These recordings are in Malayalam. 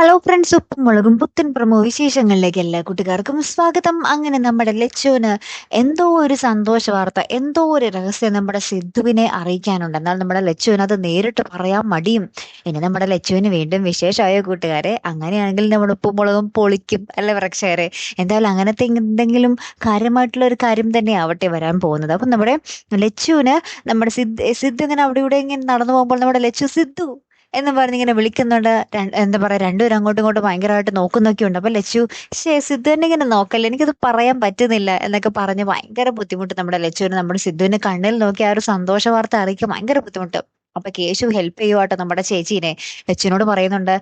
ഹലോ ഫ്രണ്ട്സ് ഉപ്പും മുളകും പുത്തൻ പ്രമോ വിശേഷങ്ങളിലേക്ക് എല്ലാ കൂട്ടുകാർക്കും സ്വാഗതം. അങ്ങനെ നമ്മുടെ ലച്ചുവിന് എന്തോ ഒരു സന്തോഷ വാർത്ത എന്തോ ഒരു രഹസ്യം നമ്മുടെ സിദ്ധുവിനെ അറിയിക്കാനുണ്ട് എന്നാൽ നമ്മുടെ ലച്ചുവിന് അത് നേരിട്ട് പറയാൻ മടിയും. ഇനി നമ്മുടെ ലച്ചുവിന് വീണ്ടും വിശേഷമായ കൂട്ടുകാരെ അങ്ങനെയാണെങ്കിൽ നമ്മുടെ ഉപ്പും മുളകും പൊളിക്കും അല്ലെ പ്രക്ഷകരെ? എന്തായാലും അങ്ങനത്തെ എന്തെങ്കിലും കാര്യമായിട്ടുള്ള ഒരു കാര്യം തന്നെ ആവട്ടെ വരാൻ പോകുന്നത്. അപ്പം നമ്മുടെ ലച്ചുവിന് നമ്മുടെ സിദ്ധ് സിദ്ധു ഇങ്ങനെ അവിടെ ഇവിടെ ഇങ്ങനെ നടന്നു പോകുമ്പോൾ നമ്മുടെ ലച്ചു സിദ്ധു എന്ന് പറഞ്ഞിങ്ങനെ വിളിക്കുന്നുണ്ട്. ര- എന്താ പറയാ രണ്ടുപേരും അങ്ങോട്ടും ഇങ്ങോട്ടും ഭയങ്കരമായിട്ട് നോക്കുന്നൊക്കെ ഉണ്ട്. അപ്പൊ ലച്ചു ശേ സിദ്ധുവിനെ ഇങ്ങനെ നോക്കല്ലേ? എനിക്കത് പറയാൻ പറ്റുന്നില്ല എന്നൊക്കെ പറഞ്ഞ് ഭയങ്കര ബുദ്ധിമുട്ട് നമ്മുടെ ലച്ചുവിന് നമ്മുടെ സിദ്ധുവിന് കണ്ണിൽ നോക്കി ആ ഒരു സന്തോഷ വാർത്ത അറിയിക്കാൻ ഭയങ്കര ബുദ്ധിമുട്ട്. അപ്പൊ കേശു ഹെൽപ്പ് ചെയ്യുവാട്ടോ നമ്മുടെ ചേച്ചീനെ. ലച്ചുവിനോട് പറയുന്നുണ്ട്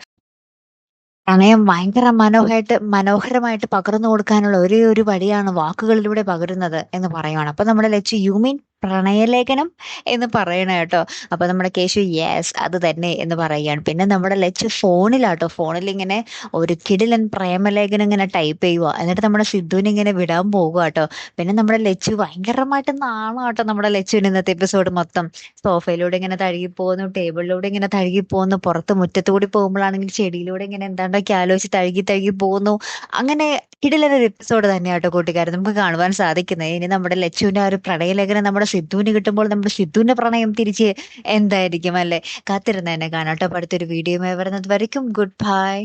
പ്രണയം ഭയങ്കര മനോഹരമായിട്ട് മനോഹരമായിട്ട് പകർന്നു കൊടുക്കാനുള്ള ഒരേ ഒരു വഴിയാണ് വാക്കുകളിലൂടെ പകരുന്നത് എന്ന് പറയുവാണ്. അപ്പൊ നമ്മുടെ ലച്ചു യു മീൻ പ്രണയലേഖനം എന്ന് പറയണ കേട്ടോ. അപ്പൊ നമ്മുടെ കേശു യെസ് അത് തന്നെ എന്ന് പറയുകയാണ്. പിന്നെ നമ്മുടെ ലച്ചു ഫോണിലാട്ടോ. ഫോണിൽ ഇങ്ങനെ ഒരു കിടിലൻ പ്രേമലേഖനം ഇങ്ങനെ ടൈപ്പ് ചെയ്യുക എന്നിട്ട് നമ്മുടെ സിദ്ധുവിനെ ഇങ്ങനെ വിടാൻ പോകുക കേട്ടോ പിന്നെ നമ്മുടെ ലച്ചു ഭയങ്കരമായിട്ട് നാണാട്ടോ നമ്മുടെ ലച്ചുവിന് ഇന്നത്തെ എപ്പിസോഡ് മൊത്തം. സോഫയിലൂടെ ഇങ്ങനെ തഴുകി പോകുന്നു ടേബിളിലൂടെ ഇങ്ങനെ തഴുകി പോകുന്നു പുറത്ത് മുറ്റത്തുകൂടി പോകുമ്പോഴാണെങ്കിൽ ചെടിയിലൂടെ ഇങ്ങനെ എന്താണ്ടൊക്കെ ആലോചിച്ച് തഴുകി തഴുകി പോകുന്നു. അങ്ങനെ കിടിലൊരു എപ്പിസോഡ് തന്നെയാട്ടോ കൂട്ടുകാർ നമുക്ക് കാണുവാൻ സാധിക്കുന്നത്. ഇനി നമ്മുടെ ലച്ചുവിന്റെ ആ ഒരു പ്രണയലേഖനം നമ്മുടെ സിദ്ധുവിന് കിട്ടുമ്പോൾ നമ്മുടെ സിദ്ധുവിന്റെ പ്രണയം തിരിച്ച് എന്തായിരിക്കും അല്ലെ? കാത്തിരുന്ന് തന്നെ കാണാം കേട്ടോ. അടുത്തൊരു വീഡിയോ വരുന്നത് വരയ്ക്കും. Good bye